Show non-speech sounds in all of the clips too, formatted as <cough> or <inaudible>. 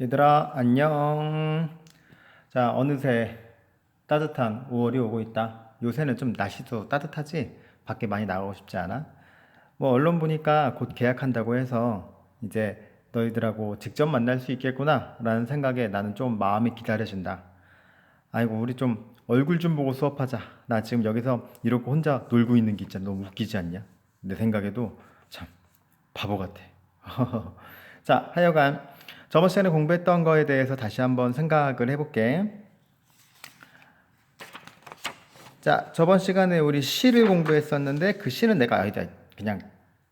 얘들아, 안녕. 자, 어느새 따뜻한 5월이 오고 있다. 요새는 좀 날씨도 따뜻하지? 밖에 많이 나가고 싶지 않아? 뭐, 언론 보니까 곧 계약한다고 해서 이제 너희들하고 직접 만날 수 있겠구나. 라는 생각에 나는 좀 마음이 기다려진다. 아이고, 우리 좀 얼굴 좀 보고 수업하자. 나 지금 여기서 이러고 혼자 놀고 있는 게 진짜 너무 웃기지 않냐? 내 생각에도 참 바보 같아. <laughs> 자, 하여간 저번 시간에 공부했던 거에 대해서 다시 한번 생각을 해볼게. 자, 저번 시간에 우리 시를 공부했었는데 그 시는 내가 아니다 그냥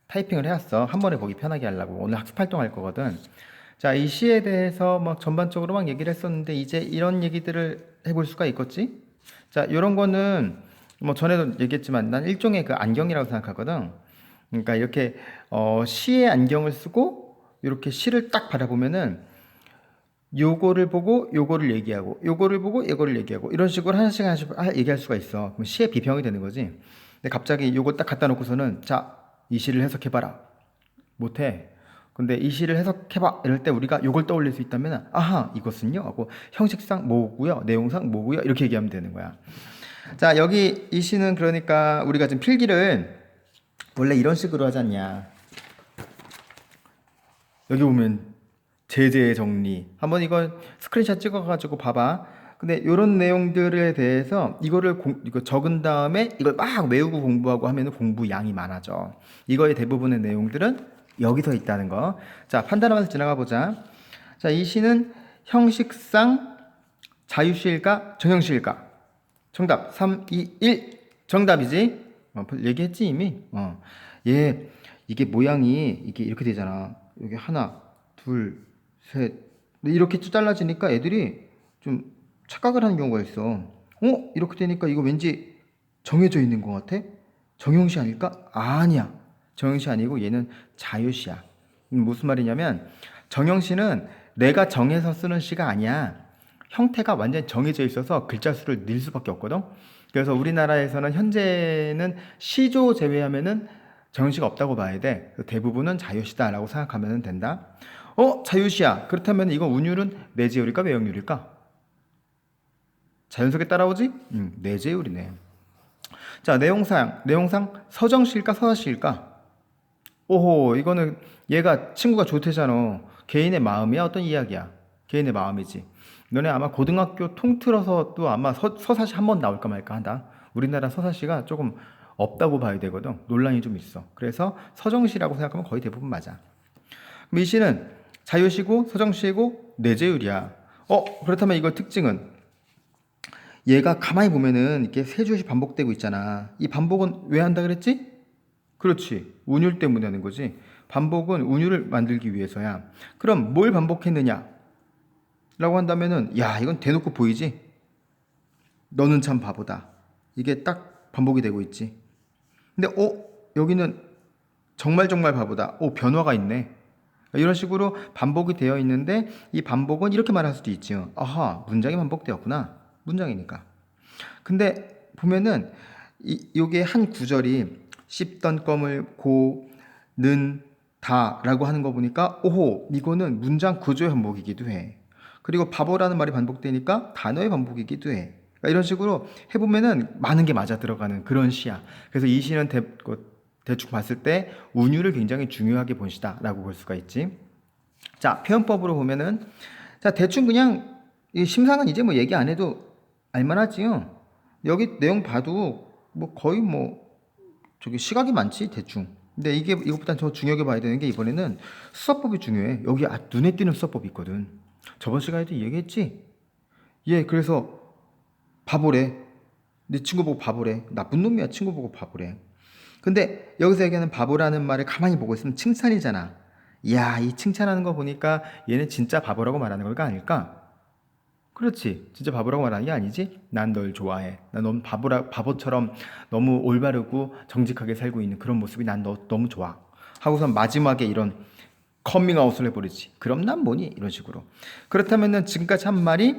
타이핑을 해왔어. 한 번에 보기 편하게 하려고. 오늘 학습 활동 할 거거든. 자, 이 시에 대해서 막 전반적으로 막 얘기를 했었는데 이제 이런 얘기들을 해볼 수가 있겠지? 자, 이런 거는 뭐 전에도 얘기했지만 난 일종의 그 안경이라고 생각하거든. 그러니까 이렇게 어, 시의 안경을 쓰고 이렇게 시를 딱 바라보면은 요거를 보고 요거를 얘기하고 요거를 보고 요거를 얘기하고 이런 식으로 하나씩 하나씩 하- 얘기할 수가 있어. 그럼 시의 비평이 되는 거지. 근데 갑자기 요거 딱 갖다 놓고서는 자, 이 시를 해석해 봐라. 못 해. 근데 이 시를 해석해봐. 이럴 때 우리가 요걸 떠올릴 수 있다면 아하 이것은요 하고 형식상 뭐고요 내용상 뭐고요 이렇게 얘기하면 되는 거야. 자 여기 이 시는 그러니까 우리가 지금 필기를 원래 이런 식으로 하지 않냐. 여기 보면 제재 정리. 한번 이걸 스크린샷 찍어가지고 봐봐. 근데 이런 내용들에 대해서 이거를 공, 이거 적은 다음에 이걸 막 외우고 공부하고 하면 공부 양이 많아져. 이거의 대부분의 내용들은 여기서 있다는 거. 자, 판단하면서 지나가 보자. 자, 이 시는 형식상 자유시일까 정형시일까? 정답 3, 2, 1 정답이지? 어, 얘기했지 이미. 어. 얘 이게 모양이 이게 이렇게 되잖아. 여기 하나, 둘, 셋. 이렇게 쭉 잘라지니까 애들이 좀 착각을 하는 경우가 있어. 어? 이렇게 되니까 이거 왠지 정해져 있는 것 같아? 정형시 아닐까? 아니야. 정형시 아니고 얘는 자유시야. 음, 무슨 말이냐면 정형시는 내가 정해서 쓰는 시가 아니야. 형태가 완전 정해져 있어서 글자 수를 늘 수밖에 없거든. 그래서 우리나라에서는 현재는 시조 제외하면은 정형시가 없다고 봐야 돼. 대부분은 자유시다라고 생각하면 된다. 어, 자유시야. 그렇다면 이건 운율은 내재율일까 외형률일까? 자연스럽게 따라오지? 음, 내재율이네. 자, 내용상, 내용상 서정시일까 서사시일까? 오호, 이거는 얘가 친구가 좋대잖아. 개인의 마음이야? 어떤 이야기야? 개인의 마음이지. 너네 아마 고등학교 통틀어서 또 아마 서, 서사시 한 번 나올까 말까 한다. 우리나라 서사시가 조금 없다고 봐야 되거든. 논란이 좀 있어. 그래서 서정시라고 생각하면 거의 대부분 맞아. 그럼 이 시는 자유시고 서정시고 내재율이야. 어, 그렇다면 이거 특징은 얘가 가만히 보면은 이렇게 세 줄씩 반복되고 있잖아. 이 반복은 왜 한다 그랬지? 그렇지. 운율 때문에 하는 거지. 반복은 운율을 만들기 위해서야. 그럼 뭘 반복했느냐? 라고 한다면은, 야, 이건 대놓고 보이지? 너는 참 바보다. 이게 딱 반복이 되고 있지. 근데, 어? 여기는 정말 정말 바보다. 오, 변화가 있네. 이런 식으로 반복이 되어 있는데, 이 반복은 이렇게 말할 수도 있지요. 아하, 문장이 반복되었구나. 문장이니까. 근데 보면은 이 요게 한 구절이 씹던 껌을 고 는 다 라고 하는 거 보니까 오호 이거는 문장 구조의 반복이기도 해. 그리고 바보라는 말이 반복되니까 단어의 반복이기도 해. 그러니까 이런 식으로 해보면은 많은 게 맞아 들어가는 그런 시야. 그래서 이 시는 대, 그 대충 봤을 때 운율을 굉장히 중요하게 본 시다라고 볼 수가 있지. 자 표현법으로 보면은 자 대충 그냥 이 심상은 이제 뭐 얘기 안 해도 알만하지요. 여기 내용 봐도 뭐 거의 뭐 저기 시각이 많지 대충. 근데 이게 이것보다 더 중요하게 봐야 되는 게 이번에는 수사법이 중요해. 여기 아, 눈에 띄는 수사법이 있거든. 저번 시간에도 얘기했지. 예, 그래서 바보래. 내 친구 보고 바보래. 나쁜 놈이야. 친구 보고 바보래. 근데 여기서 얘기하는 바보라는 말을 가만히 보고 있으면 칭찬이잖아. 이야, 이 칭찬하는 거 보니까 얘는 진짜 바보라고 말하는 걸까 아닐까? 그렇지. 진짜 바보라고 말하는 게 아니지? 난 널 좋아해. 난 너무 바보라, 바보처럼 너무 올바르고 정직하게 살고 있는 그런 모습이 난 너, 너무 좋아. 하고선 마지막에 이런 커밍아웃을 해버리지. 그럼 난 뭐니? 이런 식으로. 그렇다면은 지금까지 한 말이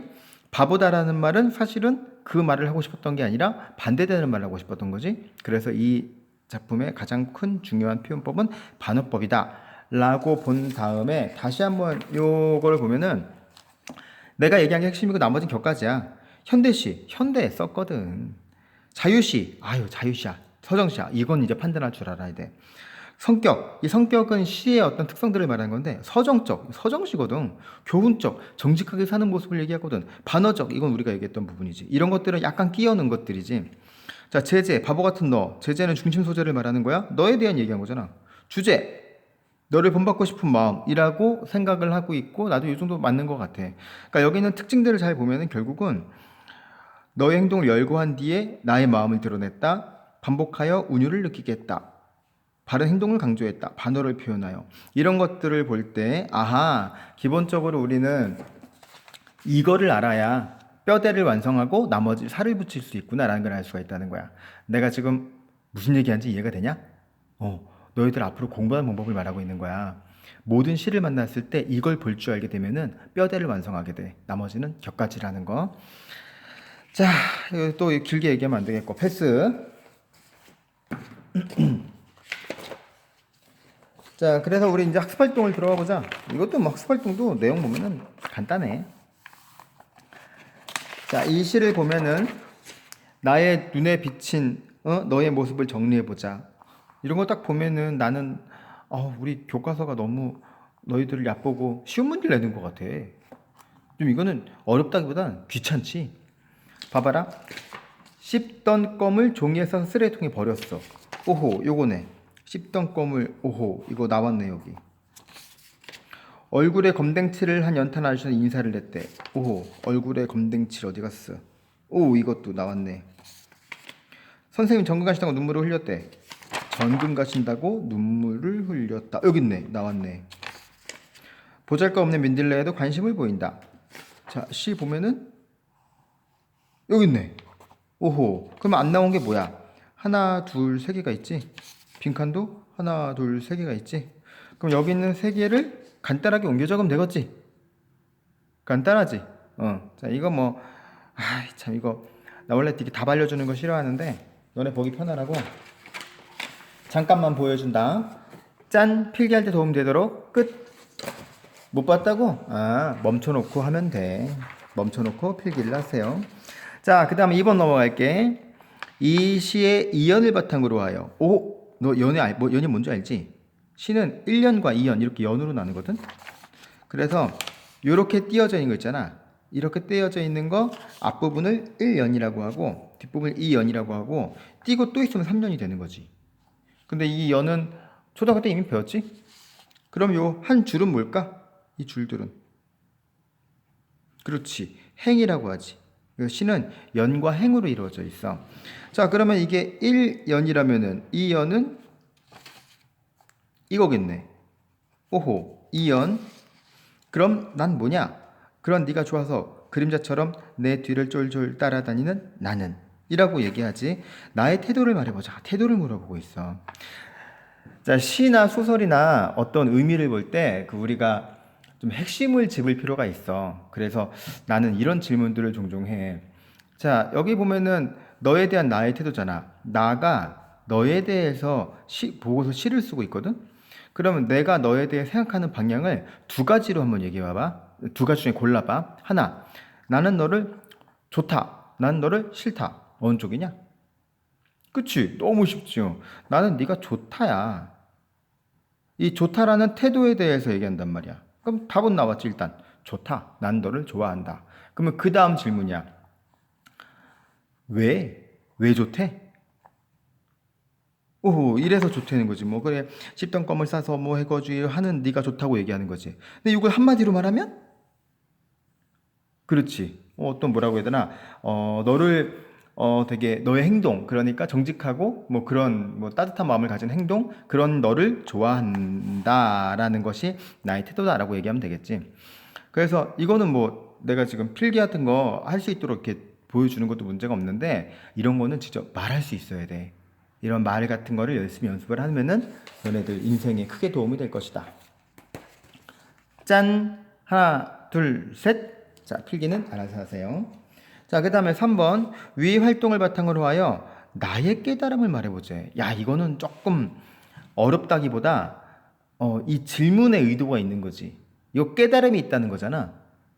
바보다라는 말은 사실은 그 말을 하고 싶었던 게 아니라 반대되는 말을 하고 싶었던 거지. 그래서 이 작품의 가장 큰 중요한 표현법은 반어법이다. 라고 본 다음에 다시 한번 요걸 보면은 내가 얘기한 게 핵심이고 나머지는 격가지야. 현대시, 현대에 썼거든. 자유시, 아유 자유시야. 서정시야. 이건 이제 판단할 줄 알아야 돼. 성격, 이 성격은 시의 어떤 특성들을 말하는 건데 서정적, 서정시거든. 교훈적, 정직하게 사는 모습을 얘기하거든. 반어적, 이건 우리가 얘기했던 부분이지. 이런 것들은 약간 끼어는 것들이지. 자, 제재, 바보 같은 너. 제재는 중심 소재를 말하는 거야. 너에 대한 얘기한 거잖아. 주제, 너를 본받고 싶은 마음이라고 생각을 하고 있고 나도 이 정도 맞는 것 같아. 그러니까 여기 있는 특징들을 잘 보면은 결국은 너의 행동을 열거한 뒤에 나의 마음을 드러냈다. 반복하여 운율을 느끼겠다. 바른 행동을 강조했다. 반어를 표현하여. 이런 것들을 볼 때, 아하, 기본적으로 우리는 이거를 알아야 뼈대를 완성하고 나머지 살을 붙일 수 있구나라는 걸 알 수가 있다는 거야. 내가 지금 무슨 얘기하는지 이해가 되냐? 어, 너희들 앞으로 공부하는 방법을 말하고 있는 거야. 모든 시를 만났을 때 이걸 볼 줄 알게 되면은 뼈대를 완성하게 돼. 나머지는 격가지라는 거. 자, 또 길게 얘기하면 안 되겠고 패스. <clears throat> 자, 그래서 우리 이제 학습 활동을 들어가 보자. 이것도 뭐 학습 활동도 내용 보면은 간단해. 자, 이 시를 보면은 나의 눈에 비친 어? 너의 모습을 정리해 보자. 이런 거 딱 보면은 나는 어, 우리 교과서가 너무 너희들을 얕보고 쉬운 문제를 내는 것 같아. 좀 이거는 어렵다기보단 귀찮지. 봐봐라. 씹던 껌을 종이에 싸서 쓰레기통에 버렸어. 오호, 요거네. 씹던 껌을 오호, 이거 나왔네 여기. 얼굴에 검댕칠을 한 연탄 아저씨는 인사를 냈대. 오호, 얼굴에 검댕칠 어디 갔어? 오, 이것도 나왔네. 선생님 전금 가신다고 눈물을 흘렸대. 전금 가신다고 눈물을 흘렸다. 여기 있네. 나왔네. 보잘것없는 민들레에도 관심을 보인다. 자, 시 보면은 여기 있네. 오호. 그럼 안 나온 게 뭐야? 하나, 둘, 세 개가 있지. 빈칸도 하나, 둘, 세 개가 있지. 그럼 여기 있는 세 개를 간단하게 옮겨 적으면 되겠지. 간단하지. 어. 자, 이거 뭐, 아이, 참, 이거, 나 원래 되게 답 알려주는 거 싫어하는데, 너네 보기 편하라고. 잠깐만 보여준다. 짠! 필기할 때 도움 되도록 끝! 못 봤다고? 아, 멈춰놓고 하면 돼. 멈춰놓고 필기를 하세요. 자, 그 다음에 2번 넘어갈게. 이 시의 이연을 바탕으로 하여. 오! 너 연이, 알, 뭐, 연이 뭔지 알지? 시는 1년과 2연 이렇게 연으로 나누거든? 그래서 이렇게 띄어져 있는 거 있잖아. 이렇게 띄어져 있는 거 앞부분을 1연이라고 하고 뒷부분을 2연이라고 하고 띄고 또 있으면 3년이 되는 거지. 근데 이 연은 초등학교 때 이미 배웠지? 그럼 요 한 줄은 뭘까? 이 줄들은. 그렇지. 행이라고 하지. 그 시는 연과 행으로 이루어져 있어. 자, 그러면 이게 1연이라면은 이 연은 이거겠네. 오호, 이 연. 그럼 난 뭐냐? 그런 네가 좋아서 그림자처럼 내 뒤를 쫄쫄 따라다니는 나는 이라고 얘기하지. 나의 태도를 말해보자. 태도를 물어보고 있어. 자, 시나 소설이나 어떤 의미를 볼 때 그 우리가 좀 핵심을 짚을 필요가 있어. 그래서 나는 이런 질문들을 종종 해. 자, 여기 보면은 너에 대한 나의 태도잖아. 나가 너에 대해서 시, 보고서 시를 쓰고 있거든? 그러면 내가 너에 대해 생각하는 방향을 두 가지로 한번 얘기해 봐봐. 두 가지 중에 골라봐. 하나, 나는 너를 좋다. 나는 너를 싫다. 어느 쪽이냐? 그치? 너무 쉽죠. 나는 네가 좋다야. 이 좋다라는 태도에 대해서 얘기한단 말이야. 그럼 답은 나왔지 일단. 좋다. 난 너를 좋아한다. 그러면 그 다음 질문이야. 왜? 왜 좋대? 오호 이래서 좋다는 거지 뭐 그래 씹던 껌을 싸서 뭐 해가지고 하는 네가 좋다고 얘기하는 거지 근데 이걸 한마디로 말하면 그렇지 어, 어떤 뭐라고 해야 되나 어 너를 어 되게 너의 행동 그러니까 정직하고 뭐 그런 뭐 따뜻한 마음을 가진 행동 그런 너를 좋아한다라는 것이 나의 태도다라고 얘기하면 되겠지 그래서 이거는 뭐 내가 지금 필기 같은 거 할 수 있도록 이렇게 보여주는 것도 문제가 없는데 이런 거는 직접 말할 수 있어야 돼 이런 말 같은 거를 열심히 연습을 하면은 너네들 인생에 크게 도움이 될 것이다. 짠! 하나, 둘, 셋! 자, 필기는 알아서 하세요. 자, 그 다음에 3번. 위 활동을 바탕으로 하여 나의 깨달음을 말해보자. 야, 이거는 조금 어렵다기보다, 어, 이 질문의 의도가 있는 거지. 이 깨달음이 있다는 거잖아.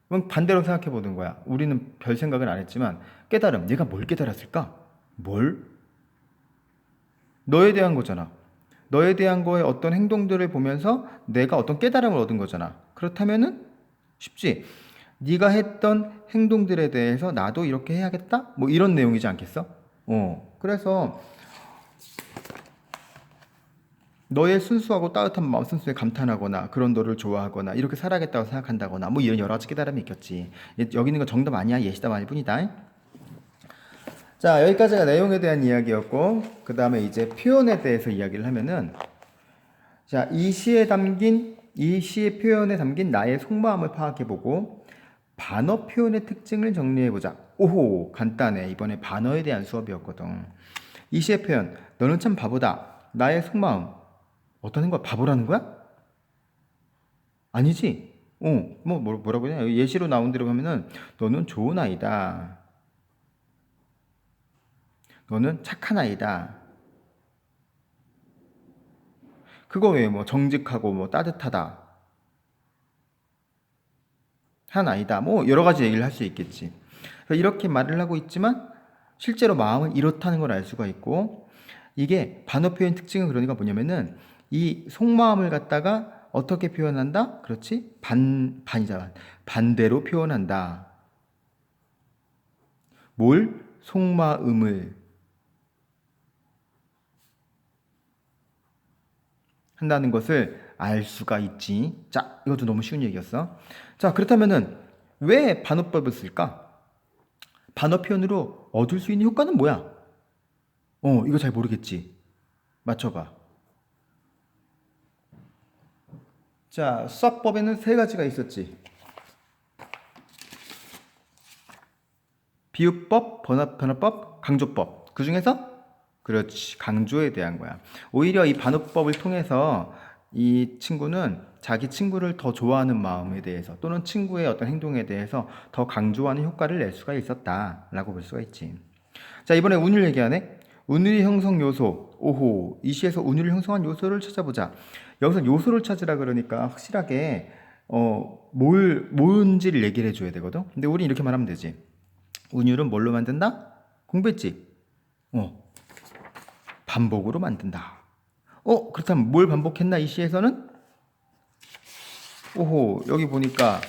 그럼 반대로 생각해 보는 거야. 우리는 별 생각은 안 했지만 깨달음. 얘가 뭘 깨달았을까? 뭘? 너에 대한 거잖아. 너에 대한 거에 어떤 행동들을 보면서 내가 어떤 깨달음을 얻은 거잖아. 그렇다면은 쉽지. 네가 했던 행동들에 대해서 나도 이렇게 해야겠다? 뭐 이런 내용이지 않겠어? 어. 그래서 너의 순수하고 따뜻한 마음 순수에 감탄하거나 그런 너를 좋아하거나 이렇게 살아야겠다고 생각한다거나 뭐 이런 여러 가지 깨달음이 있겠지. 여기 있는 건 정답 아니야. 예시답 아닐 뿐이다. 자, 여기까지가 내용에 대한 이야기였고 그 다음에 이제 표현에 대해서 이야기를 하면은 자, 이 시에 담긴 이 시의 표현에 담긴 나의 속마음을 파악해 보고 반어 표현의 특징을 정리해보자. 오호, 간단해. 이번에 반어에 대한 수업이었거든. 이 시의 표현, 너는 참 바보다. 나의 속마음. 어떠는 거야? 바보라는 거야? 아니지. 어, 뭐, 뭐- 뭐라고 해야 되나? 예시로 나온 대로 보면은, 너는 좋은 아이다. 너는 착한 아이다. 그거 왜뭐 정직하고 뭐 따뜻하다. 한 아이다. 뭐 여러 가지 얘기를 할 수 있겠지. 이렇게 말을 하고 있지만 실제로 마음은 이렇다는 걸 알 수가 있고 이게 반어 표현 특징은 그러니까 뭐냐면은 이 속마음을 갖다가 어떻게 표현한다? 그렇지? 반 반이잖아. 반대로 표현한다. 뭘? 속마음을 한다는 것을 알 수가 있지. 자, 이것도 너무 쉬운 얘기였어. 자, 그렇다면은 왜 반어법을 쓸까? 반어 표현으로 얻을 수 있는 효과는 뭐야? 어, 이거 잘 모르겠지. 맞춰봐. 자, 수학법에는 세 가지가 있었지. 비유법, 번화, 변화법, 강조법. 그 중에서 그렇지 강조에 대한 거야. 오히려 이 반어법을 통해서 이 친구는 자기 친구를 더 좋아하는 마음에 대해서 또는 친구의 어떤 행동에 대해서 더 강조하는 효과를 낼 수가 있었다라고 볼 수가 있지. 자 이번에 운율 얘기하네. 운율 형성 요소. 오호 이 시에서 운율을 형성한 요소를 찾아보자. 여기서 요소를 찾으라 그러니까 확실하게 어 뭘 뭔지를 얘기를 해줘야 되거든. 근데 우리 이렇게 말하면 되지. 운율은 뭘로 만든다? 공부했지. 어 반복으로 만든다. 어, 그렇다면 뭘 반복했나 이 시에서는? 오호, 여기 보니까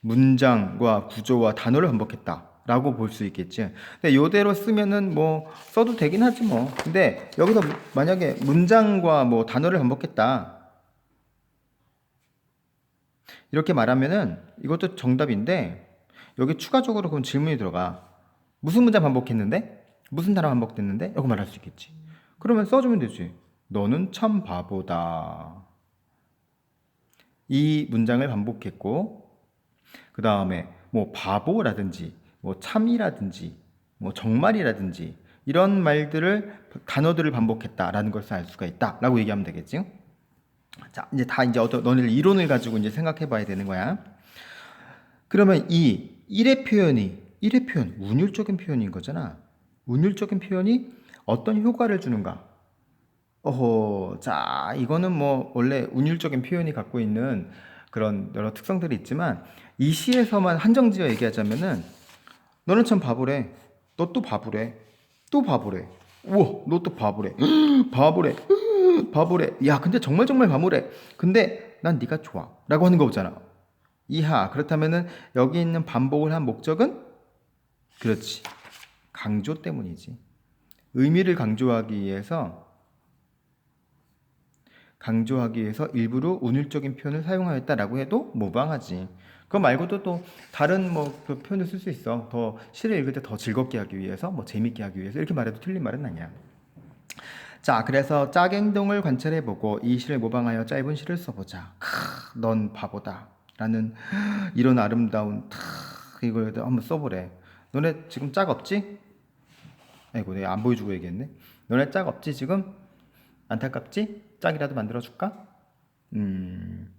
문장과 구조와 단어를 반복했다 라고 볼 수 있겠지. 근데 요대로 쓰면은 뭐 써도 되긴 하지 뭐. 근데 여기서 만약에 문장과 뭐 단어를 반복했다. 이렇게 말하면은 이것도 정답인데 여기 추가적으로 그럼 질문이 들어가. 무슨 문장 반복했는데? 무슨 단어 반복됐는데? 이거 말할 수 있겠지. 그러면 써주면 되지. 너는 참 바보다. 이 문장을 반복했고, 그 다음에 뭐 바보라든지, 뭐 참이라든지, 뭐 정말이라든지, 이런 말들을, 단어들을 반복했다라는 것을 알 수가 있다 라고 얘기하면 되겠지. 자, 이제 다 이제 어떤, 너네들 이론을 가지고 이제 생각해 봐야 되는 거야. 그러면 이 일의 표현이, 일의 표현, 운율적인 표현인 거잖아. 운율적인 표현이 어떤 효과를 주는가? 어허, 자, 이거는 뭐 원래 운율적인 표현이 갖고 있는 그런 여러 특성들이 있지만 이 시에서만 한정지어 얘기하자면은 너는 참 바보래. 너 또 바보래. 또 바보래. 우와, 너 또 바보래. <gasps> 바보래. <gasps> 바보래. 야, 근데 정말 정말 바보래. 근데 난 네가 좋아. 라고 하는 거잖아. 이하. 그렇다면은 여기 있는 반복을 한 목적은 그렇지. 강조 때문이지. 의미를 강조하기 위해서 강조하기 위해서 일부러 운율적인 표현을 사용하였다라고 해도 무방하지. 그거 말고도 또 다른 뭐 그 표현을 쓸 수 있어. 더 시를 읽을 때 더 즐겁게 하기 위해서, 뭐 재밌게 하기 위해서 이렇게 말해도 틀린 말은 아니야. 자, 그래서 짝행동을 관찰해보고 이 시를 모방하여 짧은 시를 써보자. 크, 넌 바보다. 라는 이런 아름다운 탁 이걸 한번 써보래. 너네 지금 짝 없지? 아이고 내가 안 보여주고 얘기했네. 너네 짝 없지 지금? 안타깝지? 짝이라도 만들어줄까? 음,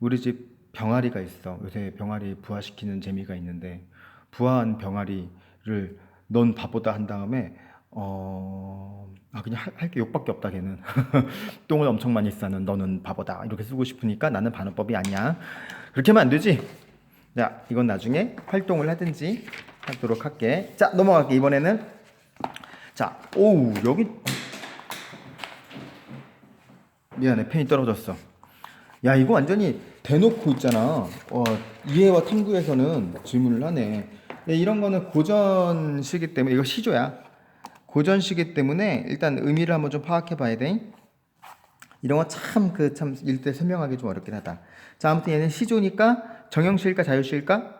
우리 집 병아리가 있어. 요새 병아리 부화시키는 재미가 있는데 부화한 병아리를 넌 바보다 한 다음에 어, 아 그냥 할 게 욕밖에 없다 걔는 <laughs> 똥을 엄청 많이 싸는 너는 바보다 이렇게 쓰고 싶으니까 나는 반어법이 아니야. 그렇게 하면 안 되지. 자, 이건 나중에 활동을 하든지 하도록 할게. 자, 넘어갈게. 이번에는 자, 오우 여기 미안해 펜이 떨어졌어. 야 이거 완전히 대놓고 있잖아. 어, 이해와 탐구에서는 질문을 하네. 네, 이런 거는 고전시기 때문에 이거 시조야. 고전시기 때문에 일단 의미를 한번 좀 파악해 봐야 돼. 이런 거 참 그 참 일대 설명하기 좀 어렵긴 하다. 자 아무튼 얘는 시조니까 정형시일까 자유시일까?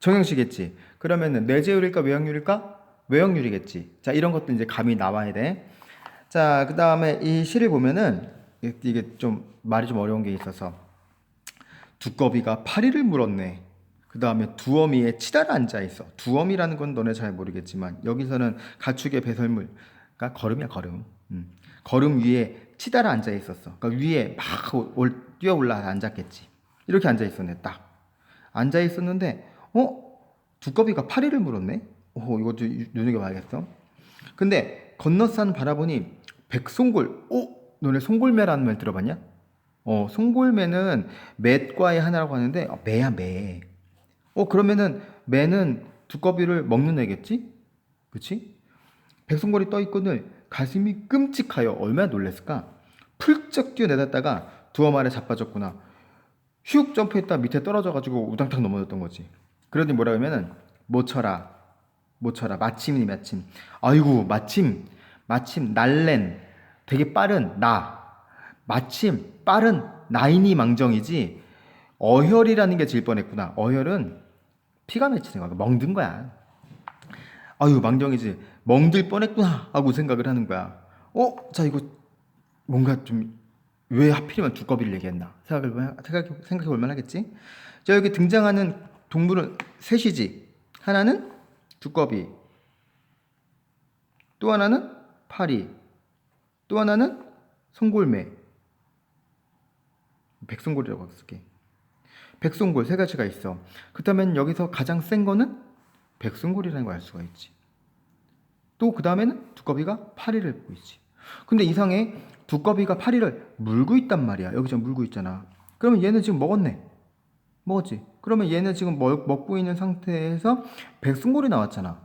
정형시겠지. 그러면은 내재율일까 외형률일까? 외형률이겠지. 자 이런 것도 이제 감이 나와야 돼. 자 그 다음에 이 시를 보면은 이- 이게 좀 말이 좀 어려운 게 있어서 두꺼비가 파리를 물었네. 그 다음에 두어미에 치달아 앉아 있어. 두어미라는 건 너네 잘 모르겠지만 여기서는 가축의 배설물, 그러니까 걸음이야 걸음. 음. 걸음 위에 치달아 앉아 있었어. 그러니까 위에 막 올, 뛰어 올라 앉았겠지. 이렇게 앉아 있었네 딱. 앉아 있었는데 어 두꺼비가 파리를 물었네. 오좀 눈여겨봐야겠어. 근데 건너산 바라보니 백송골. 오 너네 송골매라는 말 들어봤냐? 어 송골매는 맷과의 하나라고 하는데 어, 매야 매. 어 그러면은 매는 두꺼비를 먹는 애겠지? 그치? 백송골이 떠 있거늘 가슴이 끔찍하여 얼마나 놀랬을까? 풀쩍 뛰어내렸다가 두어 말에 자빠졌구나. 휙 점프했다 밑에 떨어져가지고 우당탕 넘어졌던 거지. 그러니 뭐라 하면은 못 쳐라, 못 쳐라. 마침이니 마침. 아이고 마침, 마침 날랜 되게 빠른 나. 마침 빠른 나이니 망정이지. 어혈이라는 게 질 뻔했구나. 어혈은 피가 맺히는 거야. 멍든 거야. 아유 망정이지. 멍들 뻔했구나 하고 생각을 하는 거야. 어, 자 이거 뭔가 좀 왜 하필이면 두꺼비를 얘기했나 생각을 생각해, 생각해 볼 만하겠지. 자 여기 등장하는 동물은 셋이지. 하나는 두꺼비, 또 하나는 파리, 또 하나는 송골매. 백송골이라고 쓸게. 백송골 세 가지가 있어. 그렇다면 여기서 가장 센 거는 백송골이라는 걸 알 수가 있지. 또 그 다음에는 두꺼비가 파리를 보이지. 근데 이상해 두꺼비가 파리를 물고 있단 말이야. 여기 지금 물고 있잖아. 그러면 얘는 지금 먹었네. 먹었지. 그러면 얘는 지금 먹, 먹고 있는 상태에서 백송골이 나왔잖아.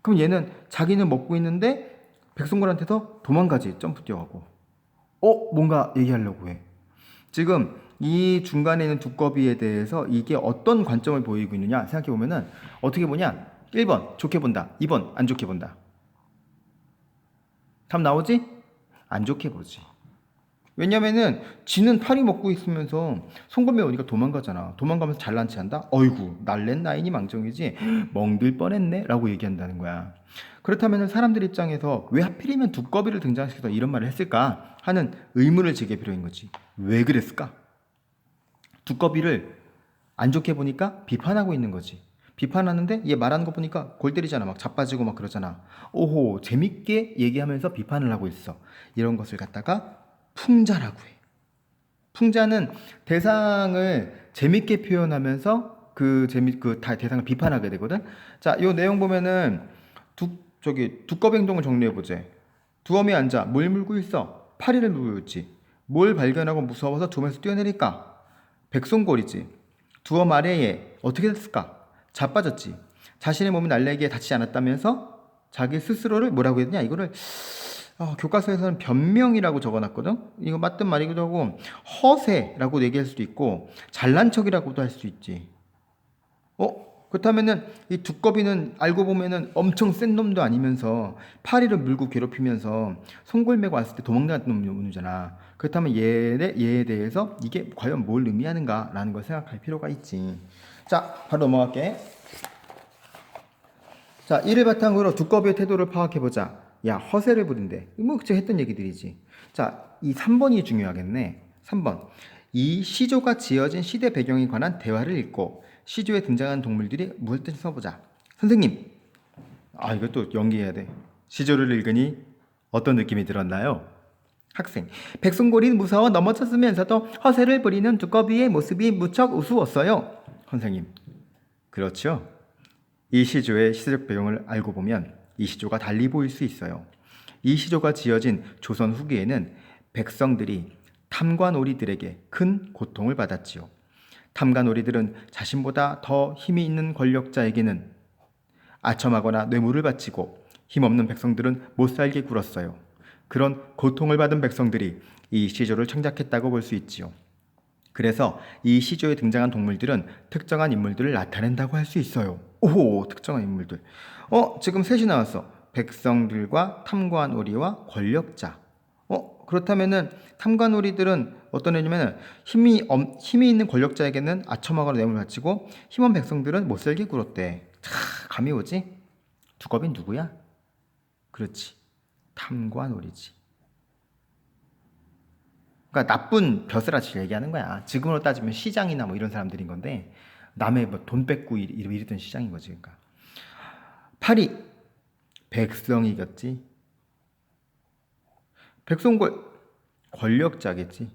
그럼 얘는 자기는 먹고 있는데 백송골한테서 도망가지. 점프 뛰어가고. 어? 뭔가 얘기하려고 해. 지금 이 중간에 있는 두꺼비에 대해서 이게 어떤 관점을 보이고 있느냐 생각해 보면은 어떻게 보냐? 1번 좋게 본다. 2번 안 좋게 본다. 답 나오지? 안 좋게 보지. 왜냐면은 지는 파리 먹고 있으면서 송골매 오니까 도망가잖아. 도망가면서 잘난 체 한다? 어이구 날랜 나이니 망정이지 <gasps> 멍들 뻔했네 라고 얘기한다는 거야. 그렇다면 사람들 입장에서 왜 하필이면 두꺼비를 등장시켜서 이런 말을 했을까 하는 의문을 제기해 필요인 거지. 왜 그랬을까? 두꺼비를 안 좋게 보니까 비판하고 있는 거지. 비판하는데 얘 말하는 거 보니까 골 때리잖아. 막 자빠지고 막 그러잖아. 오호, 재밌게 얘기하면서 비판을 하고 있어. 이런 것을 갖다가 풍자라고 해. 풍자는 대상을 재밌게 표현하면서 그 재미 그 다 대상을 비판하게 되거든. 자, 요 내용 보면은 두 저기 두꺼비 행동을 정리해 보제. 두엄이 앉아 뭘 물고 있어? 파리를 물고 있지. 뭘 발견하고 무서워서 두엄에서 뛰어내릴까? 백송골이지. 두엄 아래에 어떻게 됐을까? 자빠졌지. 자신의 몸이 날래기에 다치지 않았다면서 자기 스스로를 뭐라고 했냐? 이거를 어, 교과서에서는 변명이라고 적어놨거든. 이거 맞든 말이기도 하고 허세라고 얘기할 수도 있고 잘난 척이라고도 할 수 있지. 어? 그렇다면은 이 두꺼비는 알고 보면은 엄청 센 놈도 아니면서 파리를 물고 괴롭히면서 송골 메고 왔을 때 도망갔던 놈이잖아. 그렇다면 얘에, 얘에 대해서 이게 과연 뭘 의미하는가라는 걸 생각할 필요가 있지. 자, 바로 넘어갈게. 자, 이를 바탕으로 두꺼비의 태도를 파악해 보자. 야, 허세를 부린대. 뭐 그저 했던 얘기들이지. 자, 이 3번이 중요하겠네. 3번. 이 시조가 지어진 시대 배경에 관한 대화를 읽고 시조에 등장한 동물들이 무엇 뜻을 써보자. 선생님. 아, 이것도 연기해야 돼. 시조를 읽으니 어떤 느낌이 들었나요? 학생. 백송골이 무서워 넘어졌으면서도 허세를 부리는 두꺼비의 모습이 무척 우스웠어요. 선생님. 그렇죠. 이 시조의 시대적 배경을 알고 보면 이 시조가 달리 보일 수 있어요. 이 시조가 지어진 조선 후기에는 백성들이 탐관오리들에게 큰 고통을 받았지요. 탐관오리들은 자신보다 더 힘이 있는 권력자에게는 아첨하거나 뇌물을 바치고 힘없는 백성들은 못 살게 굴었어요. 그런 고통을 받은 백성들이 이 시조를 창작했다고 볼 수 있지요. 그래서 이 시조에 등장한 동물들은 특정한 인물들을 나타낸다고 할 수 있어요. 오, 특정한 인물들. 어, 지금 셋이 나왔어. 백성들과 탐관오리와 권력자. 어, 그렇다면은 탐관오리들은 어떤 애냐면은 힘이 엄, 힘이 있는 권력자에게는 아첨하거나 뇌물 바치고 힘없는 백성들은 못살게 굴었대. 차, 감이 오지? 두꺼비는 누구야? 그렇지. 탐관오리지. 그러니까 나쁜 벼슬아치 얘기하는 거야. 지금으로 따지면 시장이나 뭐 이런 사람들인 건데 남의 뭐 돈 뺏고 이러던 시장인 거지. 그러니까. 8위 백성이 이겼지. 백성골 권력자겠지.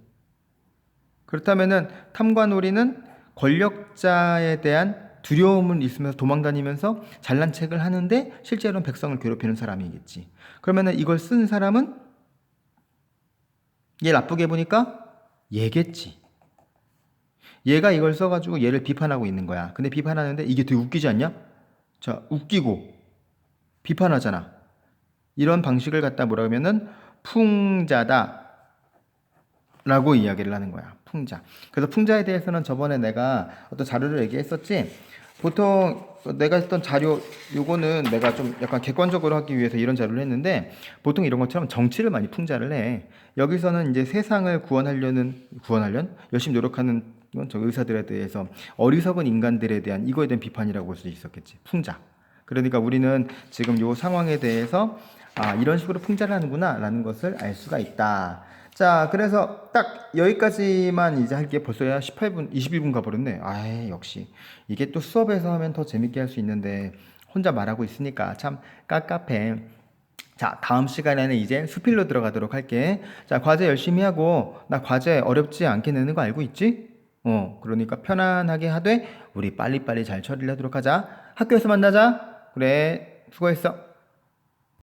그렇다면은 탐관오리는 권력자에 대한 두려움은 있으면서 도망다니면서 잘난 척을 하는데 실제로는 백성을 괴롭히는 사람이겠지. 그러면은 이걸 쓴 사람은 얘 나쁘게 보니까 얘겠지. 얘가 이걸 써가지고 얘를 비판하고 있는 거야. 근데 비판하는데 이게 되게 웃기지 않냐? 자, 웃기고 비판하잖아. 이런 방식을 갖다 뭐라 하면은 풍자다. 라고 이야기를 하는 거야. 풍자. 그래서 풍자에 대해서는 저번에 내가 어떤 자료를 얘기했었지. 보통 내가 했던 자료 요거는 내가 좀 약간 객관적으로 하기 위해서 이런 자료를 했는데 보통 이런 것처럼 정치를 많이 풍자를 해. 여기서는 이제 세상을 구원하려는 구원하려는 열심히 노력하는 건저 의사들에 대해서 어리석은 인간들에 대한 이거에 대한 비판이라고 볼 수 있었겠지. 풍자. 그러니까 우리는 지금 요 상황에 대해서 아, 이런 식으로 풍자를 하는구나라는 것을 알 수가 있다. 자, 그래서 딱 여기까지만 이제 할게 벌써 야 18분, 21분 가버렸네. 아, 역시 이게 또 수업에서 하면 더 재밌게 할 수 있는데 혼자 말하고 있으니까 참 깝깝해. 자, 다음 시간에는 이제 수필로 들어가도록 할게. 자, 과제 열심히 하고 나 과제 어렵지 않게 내는 거 알고 있지? 어, 그러니까 편안하게 하되 우리 빨리빨리 잘 처리를 하도록 하자. 학교에서 만나자. 그래, 수고했어.